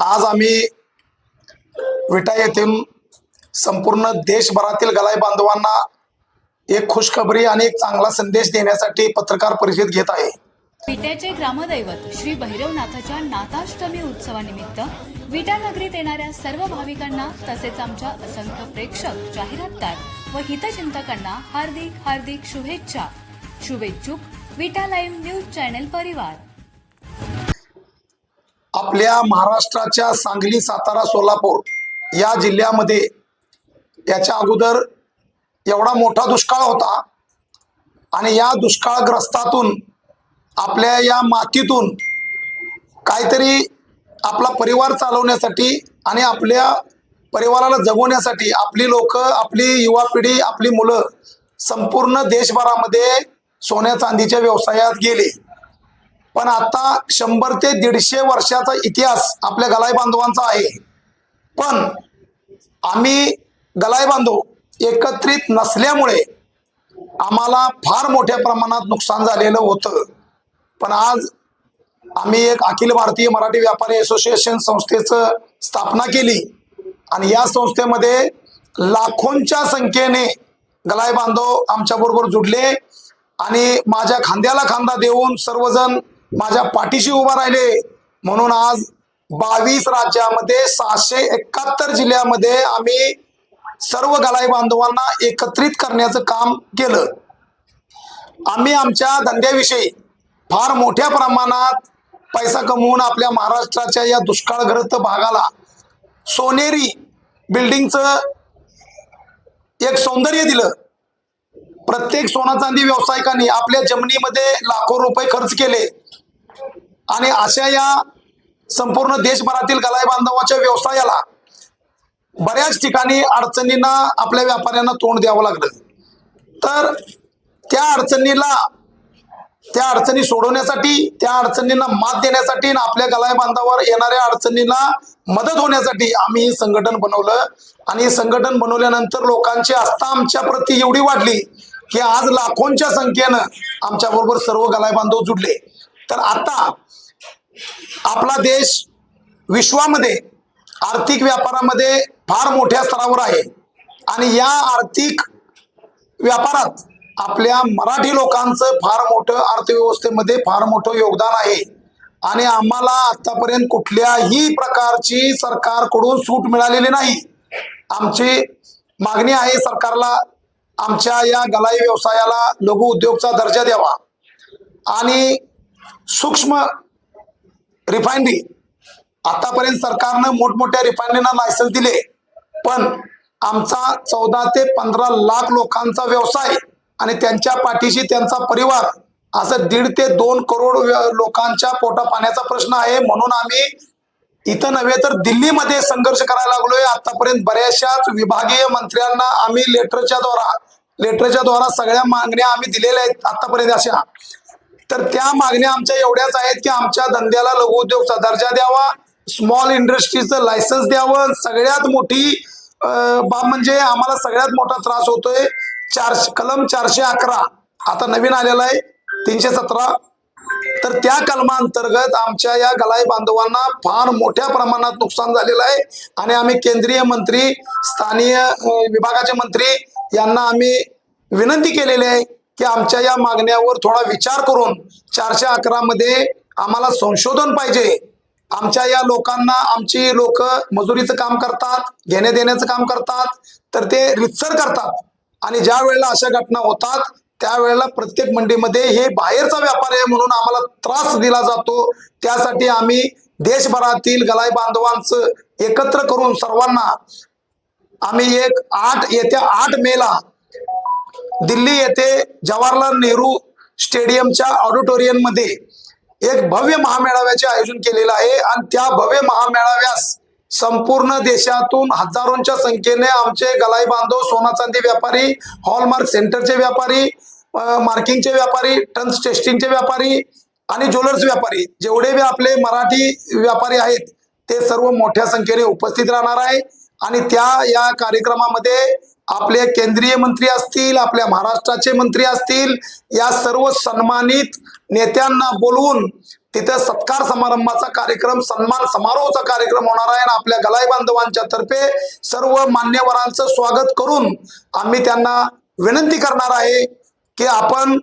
आज आम्ही विटा येथून संपूर्ण देशभरातील गलाई बांधवांना एक खुशखबरी आणि एक चांगला संदेश देण्यासाठी पत्रकार परिषद घेत आहे. विट्याचे ग्रामदैवत श्री भैरवनाथाच्या नाथाष्टमी उत्सवानिमित्त विटा नगरीत येणाऱ्या सर्व भाविकांना तसेच आमच्या असंख्य प्रेक्षक जाहिरातदार व हितचिंतकांना हार्दिक हार्दिक शुभेच्छा. शुभेच्छुक विटा लाईव्ह न्यूज चॅनल परिवार. आपल्या महाराष्ट्राच्या सांगली सातारा सोलापूर या जिल्ह्यामध्ये याच्या अगोदर एवढा मोठा दुष्काळ होता आणि या दुष्काळग्रस्तातून आपल्या या मातीतून काहीतरी आपला परिवार चालवण्यासाठी आणि आपल्या परिवाराला जगवण्यासाठी आपली लोक आपली युवा पिढी आपली मुलं संपूर्ण देशभरामध्ये सोन्या चांदीच्या व्यवसायात गेले. पण आता शंभर ते दीडशे वर्षाचा इतिहास आपल्या गलाय बांधवांचा आहे. पण आम्ही गलाय बांधव एकत्रित नसल्यामुळे आम्हाला फार मोठ्या प्रमाणात नुकसान झालेलं होतं. पण आज आम्ही एक अखिल भारतीय मराठी व्यापारी असोसिएशन संस्थेचं स्थापना केली आणि या संस्थेमध्ये लाखोंच्या संख्येने गलाय बांधव आमच्याबरोबर जुडले आणि माझ्या खांद्याला खांदा देऊन सर्वजण माझ्या पाठीशी उभा राहिले. म्हणून आज बावीस राज्यामध्ये सहाशे एकाहत्तर जिल्ह्यामध्ये आम्ही सर्व गलाई बांधवांना एकत्रित करण्याचं काम केलं. आम्ही आमच्या धंद्याविषयी फार मोठ्या प्रमाणात पैसा कमवून आपल्या महाराष्ट्राच्या या दुष्काळग्रस्त भागाला सोनेरी बिल्डिंगचं एक सौंदर्य दिलं. प्रत्येक सोना चांदी व्यावसायिकांनी आपल्या जमिनीमध्ये लाखो रुपये खर्च केले. आणि अशा या संपूर्ण देशभरातील गलाई बांधवाच्या व्यवसायाला बऱ्याच ठिकाणी अडचणींना आपल्या व्यापाऱ्यांना तोंड द्यावं लागलं. तर त्या अडचणीला त्या अडचणी सोडवण्यासाठी त्या अडचणींना मात देण्यासाठी आणि आपल्या गलाई बांधावर येणाऱ्या अडचणींना मदत होण्यासाठी आम्ही हे संघटन बनवलं. आणि हे संघटन बनवल्यानंतर लोकांची आस्था आमच्या प्रती एवढी वाढली की आज लाखोंच्या संख्येनं आमच्याबरोबर सर्व गलाई बांधव जुडले. तर आता आपला देश विश्वामध्ये आर्थिक व्यापारामध्ये फार मोठ्या स्तरावर आहे. आणि या आर्थिक व्यापारात आपल्या मराठी लोकांचं फार मोठं अर्थव्यवस्थेमध्ये फार मोठं योगदान आहे. आणि आम्हाला आतापर्यंत कुठल्याही प्रकारची सरकारकडून सूट मिळालेली नाही. आमची मागणी आहे सरकारला आमच्या या गलाई व्यवसायाला लघु उद्योगचा दर्जा द्यावा. आणि सूक्ष्म रिफायनरी. आतापर्यंत सरकारनं मोठमोठ्या रिफायनरीना लायसन्स दिले. पण आमचा चौदा ते पंधरा लाख लोकांचा व्यवसाय आणि त्यांच्या पाठीशी त्यांचा परिवार असं दीड ते दोन करोड लोकांच्या पोटा पाण्याचा प्रश्न आहे. म्हणून आम्ही इथं नव्हे तर दिल्लीमध्ये संघर्ष करायला लागलोय. आतापर्यंत बऱ्याचशाच विभागीय मंत्र्यांना आम्ही लेटरच्या द्वारा लेटरच्या द्वारा सगळ्या मागण्या आम्ही दिलेल्या आहेत आतापर्यंत अशा. तर त्या मागण्या आमच्या एवढ्याच आहेत की आमच्या धंद्याला लघु उद्योगचा दर्जा द्यावा स्मॉल इंडस्ट्रीचं लायसन्स द्यावं सगळ्यात मोठी बाब म्हणजे आम्हाला सगळ्यात मोठा त्रास होतोय. चारशे कलम चारशे अकरा आता नवीन आलेला आहे तीनशे सतरा. तर त्या कलमांतर्गत आमच्या या गलाई बांधवांना फार मोठ्या प्रमाणात नुकसान झालेलं आहे. आणि आम्ही केंद्रीय मंत्री स्थानीय विभागाचे मंत्री यांना आम्ही विनंती केलेली आहे की आमच्या या मागण्यावर थोडा विचार करून चारशे अकरा मध्ये आम्हाला संशोधन पाहिजे. आमच्या या लोकांना आमची लोक मजुरीचं काम करतात घेण्या देण्याचं काम करतात तर ते रितसर करतात. आणि ज्या वेळेला अशा घटना होतात त्यावेळेला प्रत्येक मंडीमध्ये हे बाहेरचा व्यापार आहे म्हणून आम्हाला त्रास दिला जातो. त्यासाठी आम्ही देशभरातील गलाई बांधवांचं एकत्र करून सर्वांना आम्ही एक आठ येत्या आठ मेला दिल्ली येथे जवाहरलाल नेहरू स्टेडियमच्या ऑडिटोरियममध्ये एक भव्य महामेळाव्याचे आयोजन केलेलं आहे. आणि त्या भव्य महामेळाव्यास संपूर्ण देशातून हजारोंच्या संख्येने आमचे गलाई बांधव सोना चांदी व्यापारी हॉलमार्क सेंटरचे व्यापारी मार्किंगचे व्यापारी टन्स टेस्टिंगचे व्यापारी आणि ज्वेलर्स व्यापारी जेवढे बी आपले मराठी व्यापारी आहेत ते सर्व मोठ्या संख्येने उपस्थित राहणार आहे. आणि त्या या कार्यक्रमामध्ये आपले केंद्रीय मंत्री असतील आपल्या महाराष्ट्राचे मंत्री असतील या सर्व सन्मानित नेत्यांना बोलवून तिथं सत्कार समारंभाचा कार्यक्रम सन्मान समारोहचा कार्यक्रम होणार आहे आणि आपल्या गलाई बांधवांच्या तर्फे सर्व मान्यवरांचं स्वागत करून आम्ही त्यांना विनंती करणार आहे की आपण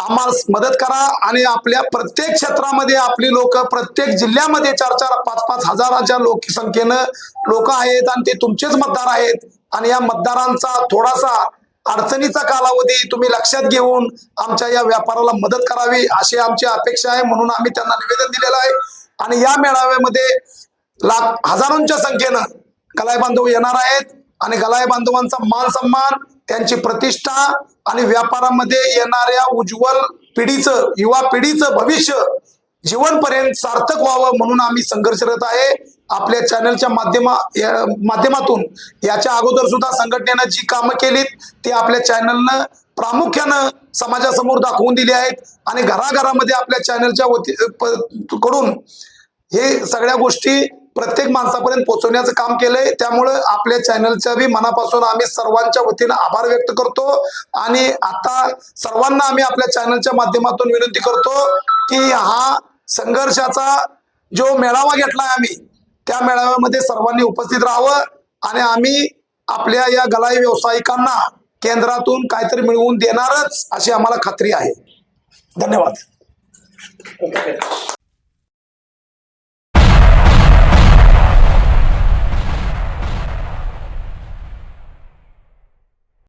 आम्हाला मदत करा आणि आपल्या प्रत्येक क्षेत्रामध्ये आपली लोक प्रत्येक जिल्ह्यामध्ये चार चार पाच पाच हजाराच्या लोकसंख्येनं लोक आहेत आणि ते तुमचेच मतदार आहेत. आणि या मतदारांचा थोडासा अडचणीचा कालावधी तुम्ही लक्षात घेऊन आमच्या या व्यापाराला मदत करावी अशी आमची अपेक्षा आहे म्हणून आम्ही त्यांना निवेदन दिलेलं आहे. आणि या मेळाव्यामध्ये लाख हजारोंच्या संख्येनं गलाय बांधव येणार आहेत. आणि गलाय बांधवांचा मान सन्मान त्यांची प्रतिष्ठा आणि व्यापारामध्ये येणाऱ्या उज्ज्वल पिढीचं युवा पिढीचं भविष्य जीवनपर्यंत सार्थक व्हावं म्हणून आम्ही संघर्षरत आहे. आपल्या चॅनलच्या माध्यमा या- माध्यमातून याच्या अगोदर सुद्धा संघटनेनं जी कामं केलीत ती आपल्या चॅनलनं प्रामुख्यानं समाजासमोर दाखवून दिली आहेत. आणि घराघरामध्ये आपल्या चॅनलच्या वती कडून हे सगळ्या गोष्टी प्रत्येक माणसापर्यंत पोहोचवण्याचं काम केलंय. त्यामुळं आपल्या चॅनलच्या बी मनापासून आम्ही सर्वांच्या वतीनं आभार व्यक्त करतो. आणि आता सर्वांना आम्ही आपल्या चॅनलच्या माध्यमातून विनंती करतो की हा संघर्षाचा जो मेळावा घेतलाय आम्ही त्या मेळाव्यामध्ये सर्वांनी उपस्थित राहावं आणि आम्ही आपल्या या गलाई व्यावसायिकांना केंद्रातून काहीतरी मिळवून देणारच अशी आम्हाला खात्री आहे. धन्यवाद.